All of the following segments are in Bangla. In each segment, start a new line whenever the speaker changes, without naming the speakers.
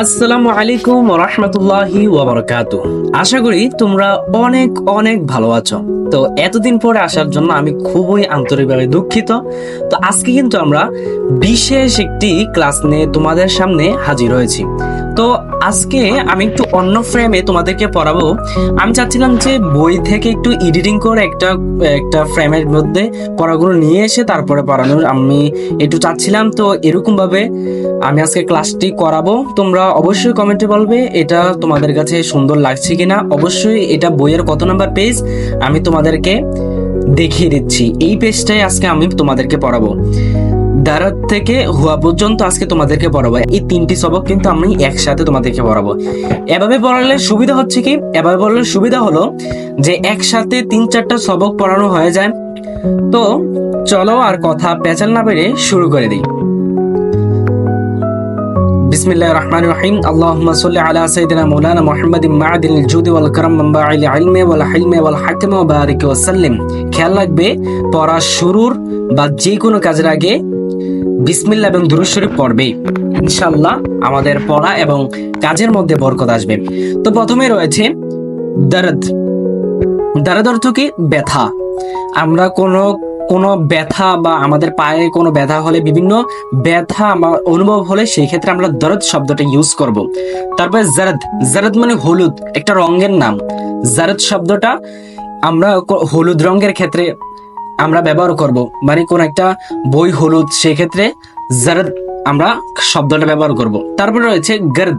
আসসালামু আলাইকুম রহমতুল্লাহি ওবরকাত আশা করি তোমরা অনেক অনেক ভালো আছো। তো এতদিন পরে আসার জন্য আমি খুবই আন্তরিকভাবে দুঃখিত। তো আজকে কিন্তু আমরা বিশেষ একটি ক্লাস নিয়ে তোমাদের সামনে হাজির হয়েছি। তো আজকে আমি একটু অন্য ফ্রেমে তোমাদেরকে পড়াবো। আমি চাচ্ছিলাম যে বই থেকে একটু এডিটিং করে একটা একটা ফ্রেমের মধ্যে পড়াগুলো নিয়ে এসে তারপরে পড়ানোর। আমি একটু চাচ্ছিলাম, তো এরকমভাবে আমি আজকে ক্লাসটি করাবো। তোমরা অবশ্যই কমেন্টে বলবে, এটা তোমাদের কাছে সুন্দর লাগছে কিনা। অবশ্যই এটা বইয়ের কত নাম্বার পেজ আমি তোমাদেরকে দেখিয়ে দিচ্ছি। এই পেজটাই আজকে আমি তোমাদেরকে পড়াবো। দারাত থেকে হুয়া পর্যন্ত আজকে তোমাদেরকে পড়াবো এই তিনটি সবক কিন্তু আমি একসাথে তোমাদেরকে পড়াবো এভাবে পড়ালে সুবিধা হচ্ছে কি এভাবে পড়ালে সুবিধা হলো যে একসাথে তিন চারটা সবক পড়ানো হয়ে যায় তো চলো আর কথা পেঁচাল না বেড়ে শুরু করে দিই بسم الله الرحمن الرحيم اللهم صل على سيدنا مولانا محمد معدن الجود والكرم منبع العلم والحلم والحكم وبارك وسلم খেয়াল রাখবে পড়া শুরুর বা যে কোনো কাজের আগে বিসমিল্লাহ এবং দুরূদ শরীফ পড়বে। ইনশাআল্লাহ আমাদের পড়া এবং কাজের মধ্যে বরকত আসবে। তো প্রথমে রয়েছে দরদ। দরদ অর্থ কি? ব্যথা। আমরা কোনো কোনো ব্যথা বা আমাদের পায়ে কোনো ব্যথা হলে, বিভিন্ন ব্যথা আমার অনুভব হলে সেই ক্ষেত্রে আমরা দরদ শব্দটা ইউজ করব। তারপরে জারদ। জারদ মানে হলুদ, একটা রঙের নাম। জারদ শব্দটা আমরা হলুদ রঙের ক্ষেত্রে আমরা ব্যবহার করব। মানে কোন একটা বই হলুদ, সেক্ষেত্রে জারদ আমরা শব্দটা ব্যবহার করব। তারপরে রয়েছে গর্দ।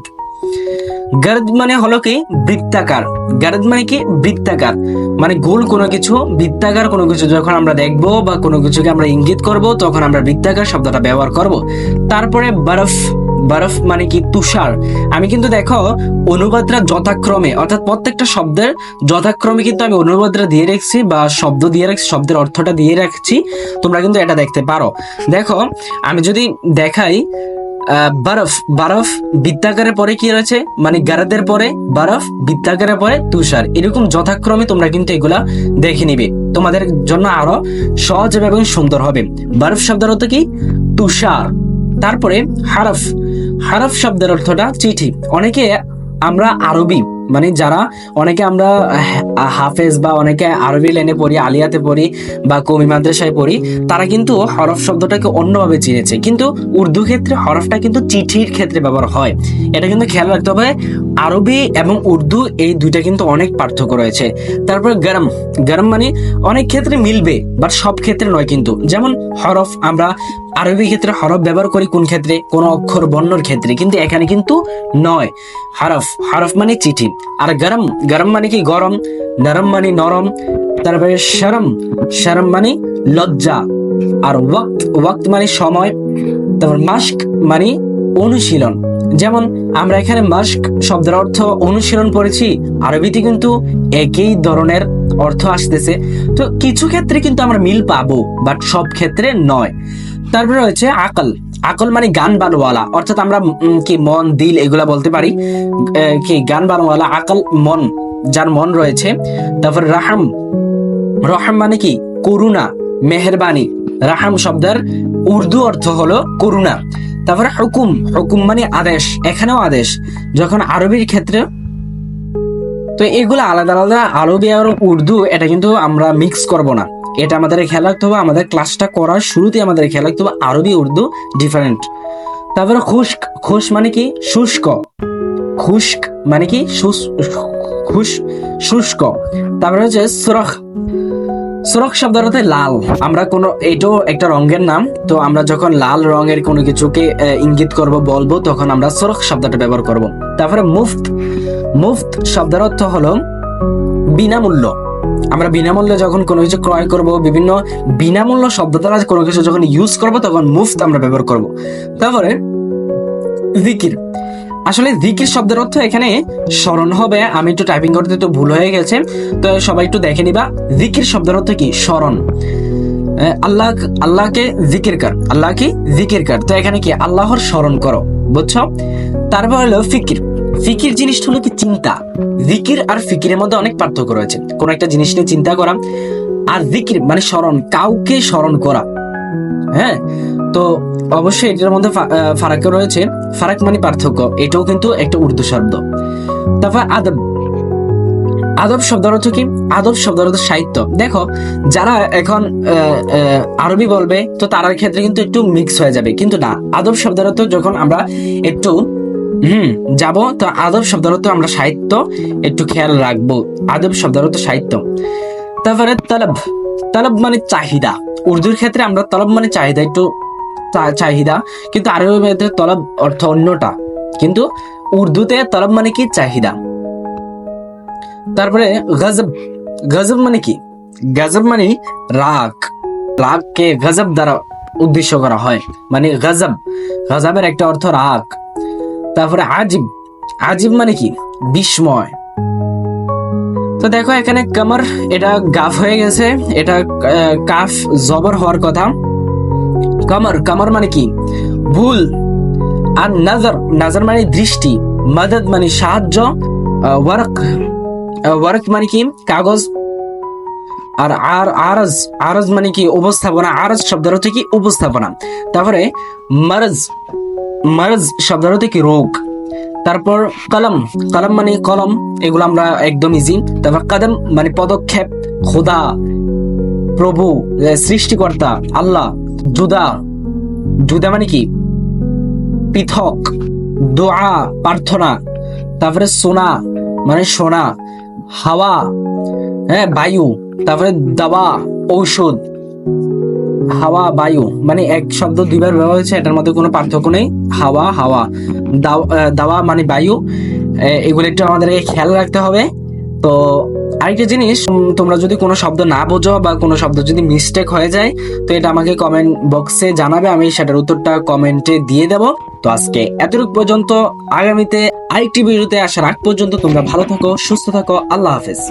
গর্দ মানে হলো কি? বৃত্তাকার। গর্দ মানে কি? বৃত্তাকার। মানে গোল কোনো কিছু, বৃত্তাকার কোনো কিছু যখন আমরা দেখব বা কোনো কিছুকে আমরা ইঙ্গিত করব, তখন আমরা বৃত্তাকার শব্দটা ব্যবহার করব। তারপরে বরফ। বরফ মানে কি? তুষার। আমি কিন্তু দেখো অনুবাদরা যথাক্রমে, অর্থাৎ প্রত্যেকটা শব্দের যথাক্রমে কিন্তু আমি অনুবাদটা দিয়ে রাখছি বা শব্দ দিয়ে রাখছি, শব্দের অর্থটা দিয়ে রাখছি। তোমরা কিন্তু এটা দেখতে পারো। দেখো, আমি যদি দেখাই বরফ বরফ বৃত্তাকারের পরে কি রয়েছে? মানে গারাদের পরে বরফ, বৃত্তাকারের পরে তুষার। এরকম যথাক্রমে তোমরা কিন্তু এগুলা দেখে নিবে। তোমাদের জন্য আরও সহজ এবং সুন্দর হবে। বরফ শব্দের অর্থ কি? তুষার। তারপরে হারফ। হারফ শব্দের অর্থটা চিঠি। অনেকে আমরা আরবি মানে যারা অনেকে আমরা হাফেজ বা অনেকে আরবি লাইনে পড়ি, আলিয়াতে পড়ি বা কমি মাদ্রাসায় পড়ি, তারা কিন্তু হরফ শব্দটাকে অন্যভাবে চিনেছে। কিন্তু উর্দু ক্ষেত্রে হরফটা কিন্তু চিঠির ক্ষেত্রে ব্যবহার হয়। এটা কিন্তু খেয়াল রাখতে হবে, আরবি এবং উর্দু এই দুইটা কিন্তু অনেক পার্থক্য রয়েছে। তারপর গরম গরম মানে অনেক ক্ষেত্রে মিলবে, বাট সব ক্ষেত্রে নয় কিন্তু। যেমন হরফ, আমরা আরবি ক্ষেত্রে হরফ ব্যবহার করি কোন ক্ষেত্রে? কোন অক্ষর বর্ণর ক্ষেত্রে, কিন্তু এখানে কিন্তু নয়। হরফ হরফ মানে চিঠি। আর গরম গরম মানে কি? গরম। নরম মানে নরম তারপরে শরম শরম মানে লজ্জা আর ওয়াক্ত ওয়াক্ত মানে সময় তারপর মাস্ক মানে অনুশীলন। যেমন আমরা এখানে মাস্ক শব্দের অর্থ অনুশীলন পড়েছি, আরবিতে কিন্তু একই ধরনের অর্থ আসতেছে। তো কিছু ক্ষেত্রে কিন্তু আমরা মিল পাবো বাট সব ক্ষেত্রে নয়। তারপরে রয়েছে আকল। আকল মানে গান বানওয়ালা অর্থাৎ আমরা কি মন, দিল এগুলা বলতে পারি। কি গান বানওয়ালা আকল, মন। যার মন রয়েছে, তারপর রাহাম। রহম মানে কি? করুণা, মেহেরবানি। রাহাম শব্দের উর্দু অর্থ হলো করুণা। তারপরে হুকুম হুকুম মানে আদেশ, এখানেও আদেশ। যখন আরবির ক্ষেত্রে, তো এগুলো আলাদা আলাদা আরবি আর উর্দু, এটা কিন্তু আমরা মিক্স করব না। এটা আমাদের খেয়াল রাখতে হবে, আমাদের ক্লাসটা করার শুরুতে আমাদের খেয়াল রাখতে হবে, আরবি, উর্দু ডিফারেন্ট তারপরে খুশক, খুশ মানে কি? শুষ্ক। খুশক মানে কি? শুষ্ক। তারপরে হচ্ছে সুরখ। সুরখ শব্দের অর্থে লাল। আমরা কোনো এটাও একটা রঙের নাম। তো আমরা যখন লাল রঙের কোনো কিছুকে ইঙ্গিত করব, বলব, তখন আমরা সুরখ শব্দটা ব্যবহার করব। তারপরে মুফত। মুফত শব্দের অর্থ হলো বিনামূল্য। আমরা বিনামূল্যে যখন কোনো কিছু ক্রয় করব, বিভিন্ন বিনামূল্য শব্দ দ্বারা কোনো কিছু যখন ইউজ করব, তখন মুফত আমরা ব্যবহার করব। তারপরে জিকির। আসলে জিকির শব্দের অর্থ এখানে স্মরণ হবে। আমি একটু টাইপিং করতে তো ভুল হয়ে গেছে। তো সবাই একটু দেখে নিবা জিকির শব্দের অর্থ কি? স্মরণ। আল্লাহ, আল্লাহকে জিকির কর। আল্লাহকে জিকির কর। তো এখানে কি? আল্লাহর স্মরণ করো। বুঝছ? তারপর হলো ফিকির। ফিকির জিনিসটা হলো কি? চিন্তা। জিকির আর ফিকিরের মধ্যে অনেক পার্থক্য রয়েছে। কোন একটা জিনিস নিয়ে চিন্তা করা আর জিকির মানে স্মরণ। কাউকে স্মরণ করা। হ্যাঁ? তো অবশ্যই এটার মধ্যে ফারাক রয়েছে। ফারাক মানে পার্থক্য। এটাও কিন্তু একটা উর্দু শব্দ। তারপর আদব। আদব শব্দের অর্থ কি? আদব শব্দের অর্থ সাহিত্য। দেখো, যারা এখন আরবি বলবে, তো তার ক্ষেত্রে কিন্তু একটু মিক্স হয়ে যাবে। কিন্তু না, আদব শব্দের অর্থ যখন আমরা একটু, হুম, যাব, তো আদব শব্দের অর্থ আমরা সাহিত্য একটু খেয়াল রাখব। আদব শব্দ অর্থ সাহিত্য। তারপরে তলব। তলব মানে চাহিদা। উর্দুর ক্ষেত্রে আমরা তলব মানে চাহিদা একটু চাহিদা, কিন্তু আরবি মধ্যে তলব অর্থ অন্যটা। কিন্তু উর্দুতে তলব মানে কি? চাহিদা। তারপরে গজব। গজব মানে কি? গজব মানে রাগ। রাগকে গজব দ্বারা উদ্দেশ্য করা হয়। মানে গজব। গজবের একটা অর্থ রাগ। তারপরে আজিব। আজিব মানে কি? বিস্ময়। তো দেখো এখানে কামর, এটা গাফ হয়ে গেছে। এটা কাফ জবর হওয়ার কথা। কামর কামর মানে কি? ভুল। আর নজর নজর মানে দৃষ্টি, মদদ মানে সাহায্য ওয়ার্ক ওয়ার্ক মানে কি? কাগজ। আর আর, আরজ আরজ মানে কি? উপস্থাপনা। আরজ শব্দের অর্থ কি? উপস্থাপনা। তারপরে মারজ মারজ শব্দের অর্থ কি? রোগ। তারপর কলম কলম মানে কলম, এগুলো আমরা একদম ইজি তারপর কদম মানে পদক্ষেপ, খোদা, প্রভু সৃষ্টিকর্তা, আল্লাহ। জুদা। জুদা মানে কি? পৃথক। দোয়া, প্রার্থনা। তারপরে সোনা মানে সোনা। হাওয়া হ্যাঁ বায়ু। তারপরে দাওয়া, ঔষধ। হাওয়া, বায়ু মানে এক শব্দ দুইবার ব্যবহার হয়েছে, এটার মধ্যে কোনো পার্থক্য নেই। হাওয়া হাওয়া। দাও- দাওয়া মানে বায়ু। এগুলো একটু আমাদেরকে খেয়াল রাখতে হবে। তো আরেকটা জিনিস তোমরা যদি কোনো শব্দ না বোঝো বা কোনো শব্দ যদি মিস্টেক হয়ে যায়, তো এটা আমাকে কমেন্ট বক্সে জানাবে, আমি সেটার উত্তরটা কমেন্টে দিয়ে দেব। তো আজকে এতটুকু পর্যন্ত, আগামীতে আরেকটি ভিডিওতে আসার আগ পর্যন্ত তোমরা ভালো থাকো, সুস্থ থাকো, আল্লাহ হাফেজ।